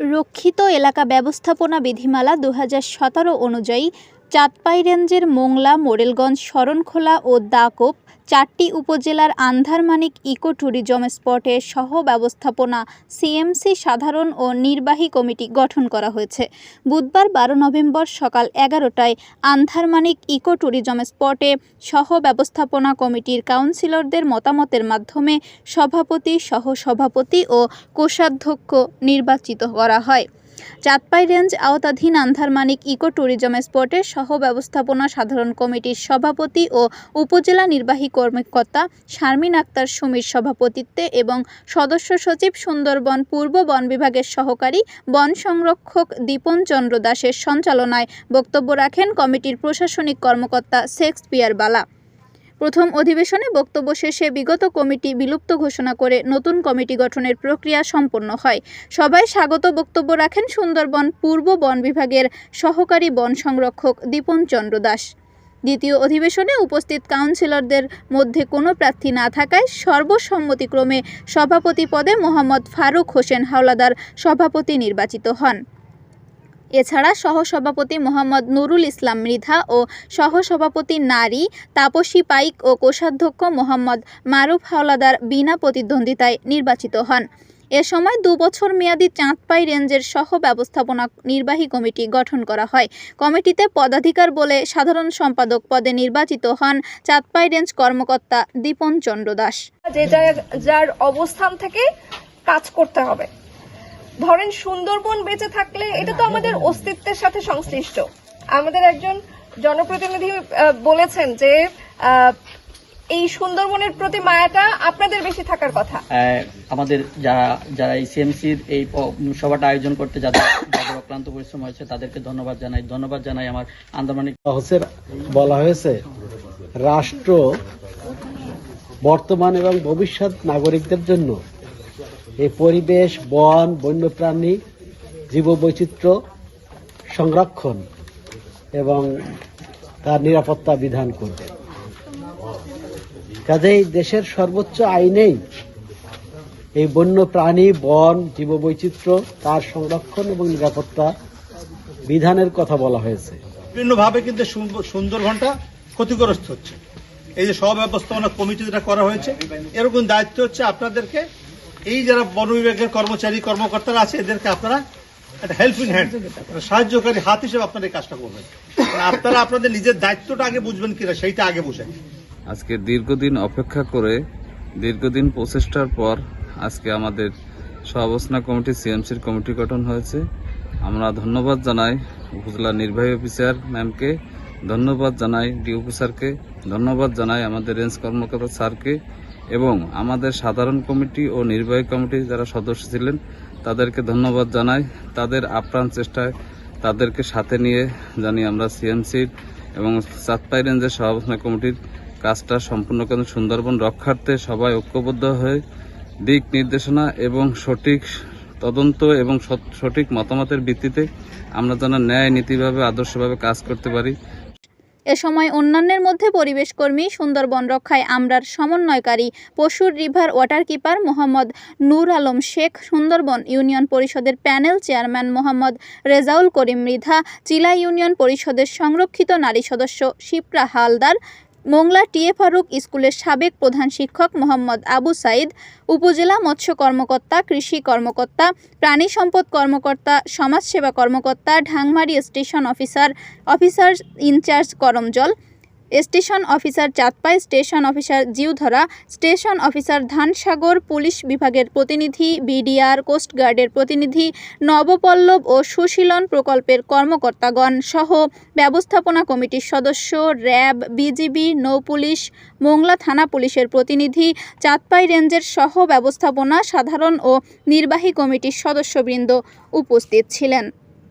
রক্ষিত এলাকা ব্যবস্থাপনা বিধিমালা দু অনুযায়ী চাঁদপাই রেঞ্জের মোংলা, মোরেলগঞ্জ, শরণখোলা ও দাকোপ চারটি উপজেলার আন্ধারমানিক ইকো ট্যুরিজম স্পটের সহ ব্যবস্থাপনা সিএমসি সাধারণ ও নির্বাহী কমিটি গঠন করা হয়েছে। বুধবার বারো নভেম্বর সকাল এগারোটায় আন্ধারমানিক ইকো ট্যুরিজম স্পটে সহ ব্যবস্থাপনা কমিটির কাউন্সিলরদের মতামতের মাধ্যমে সভাপতি, সহসভাপতি ও কোষাধ্যক্ষ নির্বাচিত করা হয়। চাঁদপাই রেঞ্জ আওতাধীন আন্ধারমানিক ইকো ট্যুরিজম স্পটের সহ ব্যবস্থাপনা সাধারণ কমিটির সভাপতি ও উপজেলা নির্বাহী কর্মকর্তা শারমিন আক্তার সুমির সভাপতিত্বে এবং সদস্য সচিব সুন্দরবন পূর্ব বন বিভাগের সহকারী বন সংরক্ষক দীপন চন্দ্র দাসের সঞ্চালনায় বক্তব্য রাখেন কমিটির প্রশাসনিক কর্মকর্তা শেক্সপিয়ার বালা প্রথম অধিবেশনে বক্তব্য শেষে বিগত কমিটি বিলুপ্ত ঘোষণা করে নতুন কমিটি গঠনের প্রক্রিয়া সম্পন্ন হয়। সভায় স্বাগত বক্তব্য রাখেন সুন্দরবন পূর্ব বন বিভাগের সহকারী বন সংরক্ষক দীপন চন্দ্র দাস। দ্বিতীয় অধিবেশনে উপস্থিত কাউন্সিলরদের মধ্যে কোনো প্রার্থী না থাকায় সর্বসম্মতিক্রমে সভাপতি পদে মোহাম্মদ ফারুক হোসেন হাওলাদার সভাপতি নির্বাচিত হন। এছাড়া সহসভাপতি মোহাম্মদ নুরুল ইসলাম মৃধা ও সহসভাপতি নারী তাপসী পাইক ও কোষাধ্যক্ষ মোহাম্মদ মারুফ হাওলাদার বিনা প্রতিদ্বন্দ্বিতায় নির্বাচিত হন। এ সময় দু বছর মেয়াদী চাঁদপাই রেঞ্জের সহ ব্যবস্থাপনা নির্বাহী কমিটি গঠন করা হয়। কমিটিতে পদাধিকার বলে সাধারণ সম্পাদক পদে নির্বাচিত হন চাঁদপাই রেঞ্জ কর্মকর্তা দীপন চন্দ্র দাস। যে যার যার অবস্থান থেকে কাজ করতে হবে। ধরেন সুন্দরবন বেঁচে থাকলে এটা তো আমাদের অস্তিত্বের সাথে সংশ্লিষ্ট। আমাদের একজন জনপ্রতিনিধি আহ, বলেছেন যে আহ, এই সুন্দরবনের প্রতি মায়াটা আপনাদের বেশি থাকার কথা। আহ, আমাদের যারা যারা এই সিএমসির এই সভাটা আয়োজন করতে যাদের যাদের অক্লান্ত পরিশ্রম হয়েছে তাদেরকে ধন্যবাদ জানাই। ধন্যবাদ জানাই আমার আন্দামানিক হচ্ছে বলা হয়েছে রাষ্ট্র বর্তমান এবং ভবিষ্যৎ নাগরিকদের জন্য এই পরিবেশ, বন, বন্যপ্রাণী, জীববৈচিত্র্য সংরক্ষণ এবং তার নিরাপত্তা বিধান করবে। কাজেই দেশের সর্বোচ্চ আইনেই এই বন্য প্রাণী বন, জীববৈচিত্র্য, তার সংরক্ষণ এবং নিরাপত্তা বিধানের কথা বলা হয়েছে। বিভিন্নভাবে কিন্তু সুন্দর- সুন্দরবনটা ক্ষতিগ্রস্ত হচ্ছে। এই যে সহব্যবস্থাপনা কমিটি যেটা করা হয়েছে, এরকম দায়িত্ব হচ্ছে আপনাদেরকে। এই যারা বন বিভাগের কর্মচারী, কর্মকর্তারা আছে, এদেরকে আপনারা একটা হেল্পিং হ্যান্ড সাহায্যকারী হাত হিসেবে আপনারা এই কাজটা করবেন। মানে আপনারা আপনাদের নিজের দায়িত্বটা আগে বুঝবেন কিনা, সেইটা আগে বুঝেন। আজকে দীর্ঘদিন অপেক্ষা করে, দীর্ঘদিন প্রচেষ্টার পর আজকে আমাদের সহাবস্থানা কমিটি সিএমসির কমিটি গঠন হয়েছে। আমরা ধন্যবাদ জানাই উপজেলা নির্বাহী অফিসার ম্যামকে, ধন্যবাদ জানাই ডি অফিসারকে, ধন্যবাদ জানাই আমাদের রেঞ্জ কর্মকর্তা স্যারকে। এবং আমাদের সাধারণ কমিটি ও নির্বাহী কমিটির যারা সদস্য ছিলেন, তাদেরকে ধন্যবাদ জানাই। তাদের আপ্রাণ চেষ্টায় তাদেরকে সাথে নিয়ে জানি আমরা সিএমসির এবং চাঁদপাই রেঞ্জের সহাবস্থানা কমিটির কাজটা সম্পূর্ণ করে সুন্দরবন রক্ষার্থে সবাই ঐক্যবদ্ধ হয়ে দিক নির্দেশনা এবং সঠিক তদন্ত এবং সঠিক মতামতের ভিত্তিতে আমরা যেন ন্যায় নীতিভাবে আদর্শভাবে কাজ করতে পারি। এ সময় অন্যান্যের মধ্যে পরিবেশকর্মী সুন্দরবন রক্ষায় আমরার সমন্বয়কারী Pashur river water keeper Mohammad Nur Alam Sheikh, Sundarban union পরিষদের panel chairman Mohammad Rezaul Karim Mridha Chila union পরিষদের সংরক্ষিত নারী সদস্য শিপ্রা হালদার মোংলা টিএ ফারুক স্কুলের সাবেক প্রধান শিক্ষক মোহাম্মদ আবু সাইদ, উপজেলা মৎস্য কর্মকর্তা, কৃষি কর্মকর্তা, প্রাণী সম্পদ কর্মকর্তা, সমাজসেবা কর্মকর্তা, Dhangmari station officer officer in charge Karamjal station officer Chandpai, station officer Jiudhara, station officer Dhansagar, police বিভাগের প্রতিনিধি, বিডিআর কোস্টগার্ডের প্রতিনিধি, নবপল্লব ও সুশীলন প্রকল্পের কর্মকর্তাগণ সহ ব্যবস্থাপনা কমিটির সদস্য, র্যাব, বিজিবি নৌপুলিশ মোংলা থানা পুলিশের প্রতিনিধি, চাঁদপাই রেঞ্জের সহ ব্যবস্থাপনা, সাধারণ ও নির্বাহী কমিটির সদস্যবৃন্দ উপস্থিত ছিলেন।